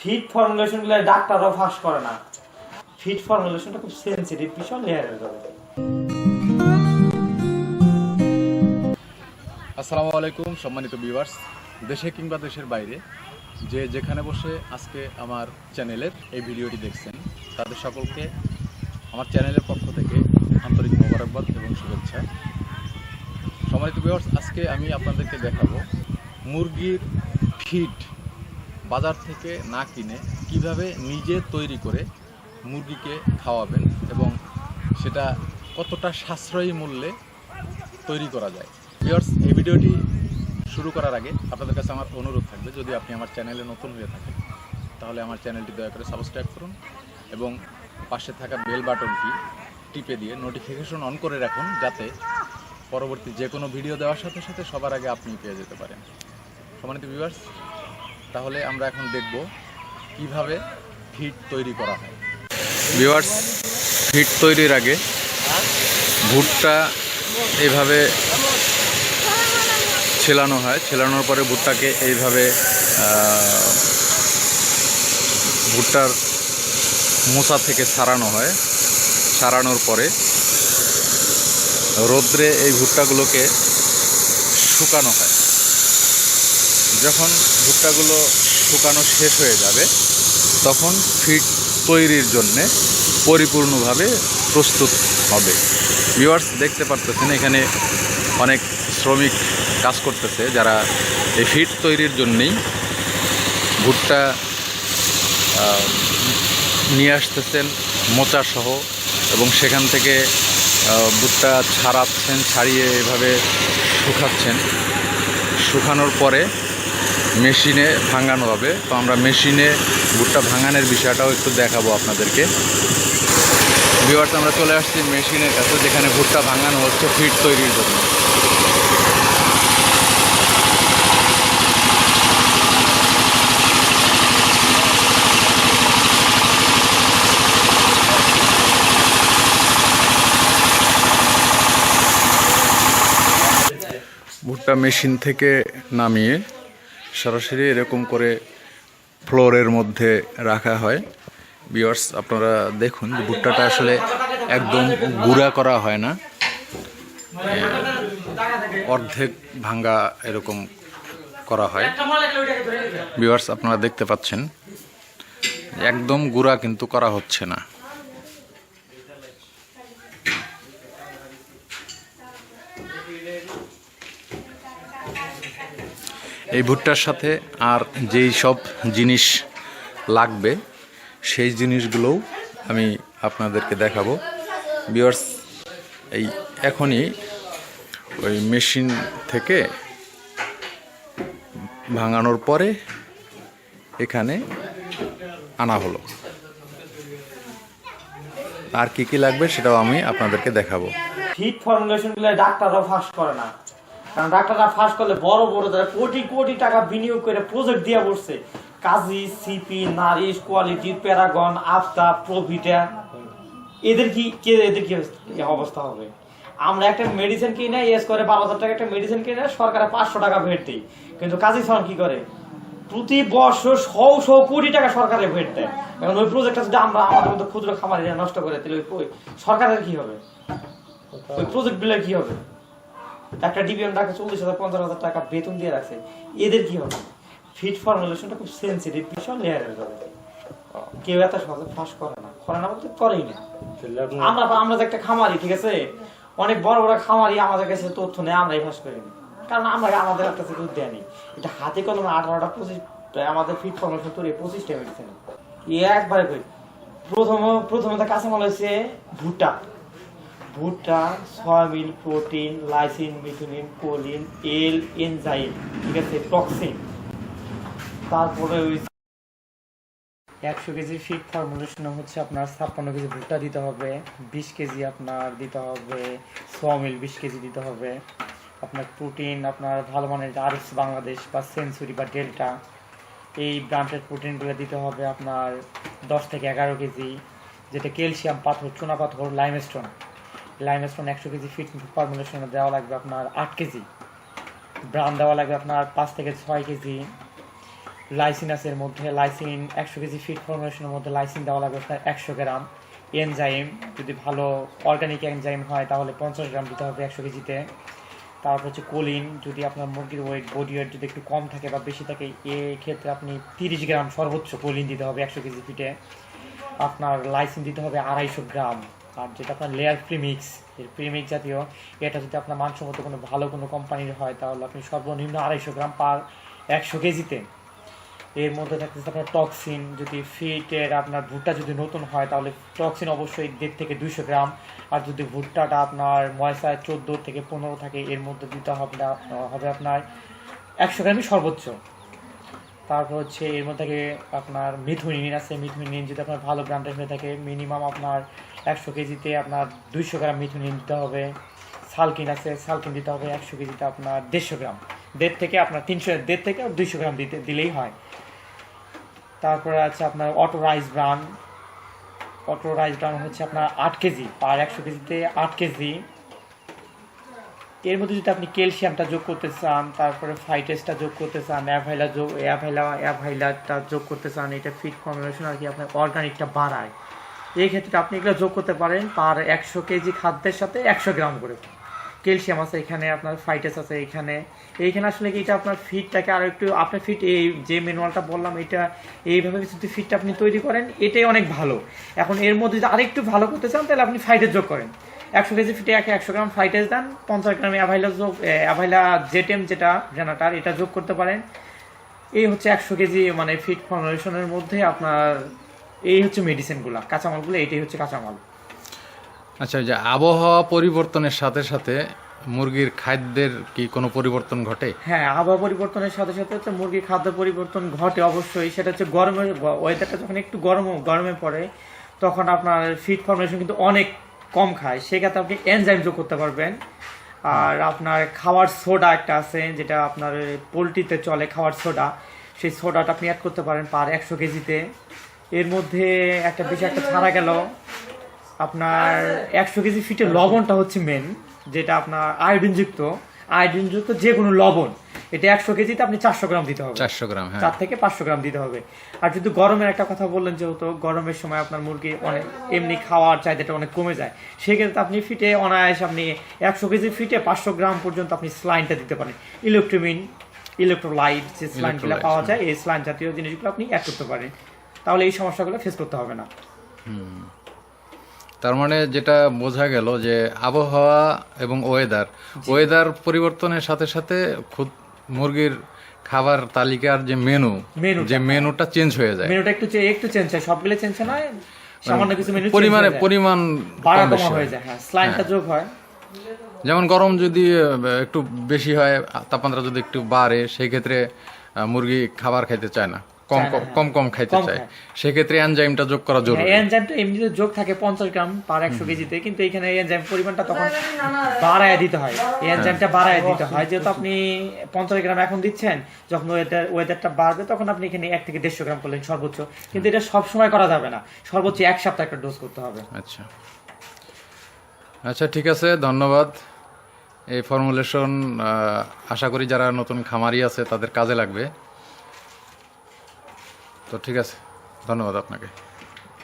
Fit ফর্মুলেশনগুলো ডাক্তাররাও ফাঁস করে না। ফিট ফর্মুলেশনটা খুব সেন্সিটিভ বিষয় লেয়ারের জগতে আসসালামু আলাইকুম, সম্মানিত ভিউয়ার্স দেশে কিংবা দেশের বাইরে। যে যেখানে বসে আজকে আমার চ্যানেলের এই ভিডিওটি দেখছেন, তাদের সকলকে আমার চ্যানেলের পক্ষ থেকে আন্তরিক মোবারকবাদ এবং শুভেচ্ছা। সম্মানিত ভিউয়ার্স আজকে আমি আপনাদেরকে দেখাবো মুরগির ফিড বাজার থেকে না কিনে কীভাবে নিজে তৈরি করে মুরগিকে খাওয়াবেন এবং সেটা কতটা সাশ্রয়ী মূল্যে তৈরি করা যায়। ভিউয়ার্স, এই ভিডিওটি শুরু করার আগে আপনাদের কাছে আমার অনুরোধ থাকবে, যদি আপনি আমার চ্যানেলে নতুন হয়ে থাকেন, তাহলে আমার চ্যানেলটি দয়া করে সাবস্ক্রাইব করুন এবং পাশে থাকা বেল বাটনটি টিপে দিয়ে নোটিফিকেশন অন করে রাখুন, যাতে পরবর্তী যে কোনো ভিডিও দেওয়ার সাথে সাথে সবার আগে আপনি পেয়ে যেতে পারেন। সম্মানিত ভিউয়ার্স তাহলে আমরা এখন দেখব কীভাবে ফিট তৈরি করা হয়। ভিউয়ার্স ফিড তৈরির আগে ভুট্টা এইভাবে ছেলানো হয়। ছেলানোর পরে ভুট্টাকে এইভাবে ভুট্টার মোচা থেকে সারানো হয়। সারানোর পরে রোদ্রে এই ভুট্টাগুলোকে শুকানো হয়। যখন ভুট্টাগুলো শুকানো শেষ হয়ে যাবে, তখন ফিড তৈরির জন্যে পরিপূর্ণভাবে প্রস্তুত হবে। ভিউয়ার্স দেখতে পারতেছেন, এখানে অনেক শ্রমিক কাজ করতেছে যারা এই ফিড তৈরির জন্যেই ভুট্টা নিয়ে আসতেছেন মোচা সহ এবং সেখান থেকে ভুট্টা ছাড়াচ্ছেন, ছাড়িয়ে এভাবে শুকাচ্ছেন। শুকানোর পরে মেশিনে ভাঙানো হবে। তো আমরা মেশিনে ভুট্টা ভাঙানোর বিষয়টাও একটু দেখাবো আপনাদেরকে। ভিওয়ার্স আমরা চলে আসছি মেশিনের কাছে, যেখানে ভুট্টা ভাঙানো হচ্ছে, ফিট তৈরির জন্য। ভুট্টা মেশিন থেকে নামিয়ে সরাসরি এরকম করে ফ্লোরের মধ্যে রাখা হয়। বিয়ার্স আপনারা দেখুন যে ভুট্টাটা আসলে একদম গুঁড়া করা হয় না। অর্ধেক ভাঙ্গা এরকম করা হয়। বিয়ার্স আপনারা দেখতে পাচ্ছেন, একদম গুঁড়া কিন্তু করা হচ্ছে না। এই ভুট্টার সাথে আর যেই সব জিনিস লাগবে, সেই জিনিসগুলোও আমি আপনাদেরকে দেখাবো। বিয়ার্স এই এখনই ওই মেশিন থেকে ভাঙানোর পরে এখানে আনা হলো। আর কি কি লাগবে সেটাও আমি আপনাদেরকে দেখাবো। ফিট ফর্মুলেশনগুলো ডাক্তাররাও ফাঁস করে না। কারণ ডাক্তাররা ফাঁস করলে বড় বড় যারা কোটি কোটি টাকা বিনিয়োগ করে প্রজেক্ট দিয়ে বসছে। Kazi CP Nourish, Quality, Paragon, আফতা, Provita. এদের কি কে এদের কি অবস্থা হবে? আমরা একটা মেডিসিন কিনে ইয়েস করে বারো হাজার টাকা একটা মেডিসিন কিনে, সরকারে পাঁচশো টাকা ভেট দিই। কিন্তু কাজী সন কি করে? প্রতি বছর শো শো কোটি টাকা সরকারে ভেট দেয়। এখন ওই প্রজেক্টটা যদি আমরা আমাদের মতো ক্ষুদ্র খামারিরা নষ্ট করে, তাহলে ওই- সরকারের কি হবে? ওই প্রজেক্টগুলোর কি হবে? একটা ডিবিএম ডাকে চল্লিশ হাজার, পঞ্চাশ হাজার টাকা বেতন দিয়ে রাখছে। এদের কি হবে? ফিট ফর্মুলেশনটা খুব সেন্সিটিভ বিষয় লেয়ারের জগতে কেউ এত সহজে ফাঁস করে না। করে না বলতে করেই না। আমরা আমরা যে একটা খামারি, ঠিক আছে? অনেক বড় বড় খামারি আমাদের কাছে তথ্য নেই আমরাই ফাঁস করিনি কারণ আমরা আমাদের একটা থেকে দেয়নি। এটা হাতে কলমে আঠারোটা পঁচিশ আমাদের ফিট ফর্মুলেশন তৈরি পঁচিশটা মেডিসিন একবারে করি প্রথম প্রথমে তো কাঁচামাল হয়েছে ভুট্টা। ভুট্টা, soybean, protein, lysine, methionine, choline, L, enzyme, ঠিক আছে, টক্সিন। তারপরে একশো কেজি ফিট ফর্মুলেশন হচ্ছে আপনার ছাপ্পান্ন কেজি ভুট্টা দিতে হবে, বিশ কেজি আপনার দিতে হবে সমিল বিশ কেজি দিতে হবে। আপনার প্রোটিন আপনার ভালো মানের আরএস বাংলাদেশ বা সেঞ্চুরি বা ডেল্টা এই ব্রান্ডের প্রোটিনগুলো দিতে হবে আপনার দশ থেকে এগারো কেজি, যেটা ক্যালসিয়াম পাথর, চুনা পাথর লাইমস্টোন লাইমস্টোন একশো কেজি ফিট ফর্মুলেশনে দেওয়া লাগবে আপনার আট কেজি। ব্রাউন দেওয়া লাগবে আপনার পাঁচ থেকে ছয় কেজি। লাইসিন আছে এর মধ্যে। লাইসিন একশো কেজি ফিট ফর্মেশনের মধ্যে লাইসিন দেওয়া লাগবে আপনার একশো গ্রাম। এনজাইম যদি ভালো অর্গানিক এনজাইম হয় তাহলে পঞ্চাশ গ্রাম দিতে হবে একশো কেজিতে। তারপর হচ্ছে কোলিন যদি আপনার মুরগির ওয়েট বডি ওয়েট যদি একটু কম থাকে বা বেশি থাকে ক্ষেত্রে আপনি তিরিশ গ্রাম সর্বোচ্চ কোলিন দিতে হবে একশো কেজি ফিটে আপনার লাইসিন দিতে হবে আড়াইশো গ্রাম। আর যেটা আপনার লেয়ার প্রিমিক্স এর প্রিমিক্স জাতীয়, এটা যদি আপনার মানসম্মত কোনো ভালো কোনো কোম্পানির হয়, তাহলে আপনি সর্বনিম্ন আড়াইশো গ্রাম পার একশো কেজিতে। এর মধ্যে থাকতেছে আপনার টক্সিন যদি ফিটের আপনার ভুট্টা যদি নতুন হয়, তাহলে টক্সিন অবশ্যই দেড় থেকে দুইশো গ্রাম। আর যদি ভুট্টাটা আপনার ময়সা চোদ্দ থেকে পনেরো থাকে, এর মধ্যে দিতে হবে হবে আপনার একশো গ্রামই সর্বোচ্চ। তারপর হচ্ছে এর মধ্যে থেকে আপনার মিথুনিন আছে, মিথুনিন যদি আপনার ভালো ব্র্যান্ডের হয়ে থাকে মিনিমাম আপনার একশো কেজিতে আপনার দুইশো গ্রাম মিথুনিন দিতে হবে। সালকিন আছে, সালকিন দিতে হবে একশো কেজিতে আপনার দেড়শো গ্রাম। দেড় থেকে আপনার তিনশো, দেড় থেকে দুইশো গ্রাম দিতে, দিলেই হয়। তারপরে আছে আপনার auto rice bran. Auto rice bran হচ্ছে আপনার আট কেজি, আর একশো কেজিতে আট কেজি। এর মধ্যে যদি আপনি ক্যালসিয়ামটা যোগ করতে চান, তারপরে ফাইটেসটা যোগ করতে চান অ্যাভাইলা যোগ অ্যাভাইলা অ্যাভাইলাটা যোগ করতে চান, এটা ফিট ফর্মুলেশন আর কি আপনার অর্গানিকটা বাড়ায়। এই ক্ষেত্রে আপনি এগুলো যোগ করতে পারেন পার একশো কেজি খাদ্যের সাথে একশো গ্রাম করে। ক্যালসিয়াম আছে এখানে, আপনার ফাইটেস আছে এখানে। এইখানে আসলে কি এটা আপনার ফিটটাকে আরও একটু, আপনার ফিট এই যে ম্যানুয়ালটা বললাম, এটা এইভাবে যদি ফিটটা আপনি তৈরি করেন, এটাই অনেক ভালো। এখন এর মধ্যে যদি আরেকটু ভালো করতে চান, তাহলে আপনি ফাইটেস যোগ করেন। একশো কেজি ফিটে একে একশো গ্রাম ফ্রাইড দেন পঞ্চাশ গ্রাম অ্যাভাইলা যোগ অ্যাভাইলা জেটেম যেটা জেনাটার এটা যোগ করতে পারেন। এই হচ্ছে একশো কেজি মানে ফিট ফর্মুলেশনের মধ্যে আপনার এই হচ্ছে মেডিসিনগুলো কাঁচামালগুলো এটাই হচ্ছে কাঁচামাল। আচ্ছা যে আবহাওয়া পরিবর্তনের সাথে সাথে মুরগির খাদ্যের কি কোনো পরিবর্তন ঘটে? হ্যাঁ আবহাওয়া পরিবর্তনের সাথে সাথে হচ্ছে মুরগির খাদ্য পরিবর্তন ঘটে অবশ্যই। সেটা হচ্ছে গরমের ওয়েদারটা যখন একটু গরম গরমে পড়ে তখন আপনার ফিট ফর্মেশন কিন্তু অনেক কম খায় সেক্ষেত্রে আপনি এনজাইম যোগ করতে পারবেন। আর আপনার খাওয়ার সোডা একটা আছে যেটা আপনার পোলট্রিতে চলে খাওয়ার সোডা সেই সোডাটা আপনি অ্যাড করতে পারেন পার একশো কেজিতে। এর মধ্যে একটা বিষয় একটা ছাড়া গেল। আপনার একশো কেজি ফিটে লবণটা হচ্ছে মেন যেটা আপনার আয়োডিনযুক্ত আয়োডিনযুক্ত যে কোনো লবণ। এটা একশো কেজিতে আপনি চারশো গ্রাম দিতে হবে। চারশো গ্রাম হ্যাঁ। চার থেকে পাঁচশো গ্রাম দিতে হবে। আর যদি গরমের একটা কথা বললেন যেহেতু গরমের সময় আপনার মুরগি অনেক এমনি খাওয়ার চাহিদাটা অনেক কমে যায় সেক্ষেত্রে আপনি ফিটে অনায়াস আপনি একশো কেজি ফিটে পাঁচশো গ্রাম পর্যন্ত আপনি স্লাইনটা দিতে পারেন। ইলেকট্রিমিন ইলেকট্রোলাইট যে স্লাইনগুলো পাওয়া যায় এই স্লাইন জাতীয় জিনিসগুলো আপনি অ্যাড করতে পারেন। তাহলে এই সমস্যাগুলো ফেস করতে হবে না। তার মানে যেটা বোঝা গেল যে আবহাওয়া এবং ওয়েদার ওয়েদার পরিবর্তনের সাথে সাথে খুদ মুরগির খাবার তালিকার যে মেনু যে মেনুটা চেঞ্জ হয়ে যায়। মেনুটা একটু একটু চেঞ্জ হয়। সবগুলো চেঞ্জ নয় সামান্য কিছু মেনু পরিমাণে পরিমাণ বাড়া কম হয়ে হয়। যায় হ্যাঁ স্লাইনটা যোগ হয়। যেমন গরম যদি একটু বেশি হয় তাপমাত্রা যদি একটু বাড়ে সেই ক্ষেত্রে মুরগি খাবার খাইতে চায় না। কম কম কম কম খাইতে চায়। সেক্ষেত্রে এনজাইমটা যোগ করা জরুরি। এনজাইমটা এমনিতে যোগ থাকে পঞ্চাশ গ্রাম পার একশো কেজিতে কিন্তু এখানে এনজাইম পরিমাণটা তখন বাড়ায় দিতে হয়। এনজাইমটা বাড়ায় দিতে হয়। যেহেতু আপনি পঞ্চাশ গ্রাম এখন দিচ্ছেন যখন ওয়েদার ওয়েদারটা বাড়বে তখন আপনি এখানে এক থেকে দেড়শো গ্রাম করলেন সর্বোচ্চ। কিন্তু এটা সব সময় করা যাবে না। সর্বোচ্চ এক সপ্তাহ একটা ডোজ করতে হবে। আচ্ছা। আচ্ছা ঠিক আছে ধন্যবাদ। এই ফর্মুলেশন আশা করি যারা নতুন খামারি আছে তাদের কাজে লাগবে। তো ঠিক আছে ধন্যবাদ আপনাকে।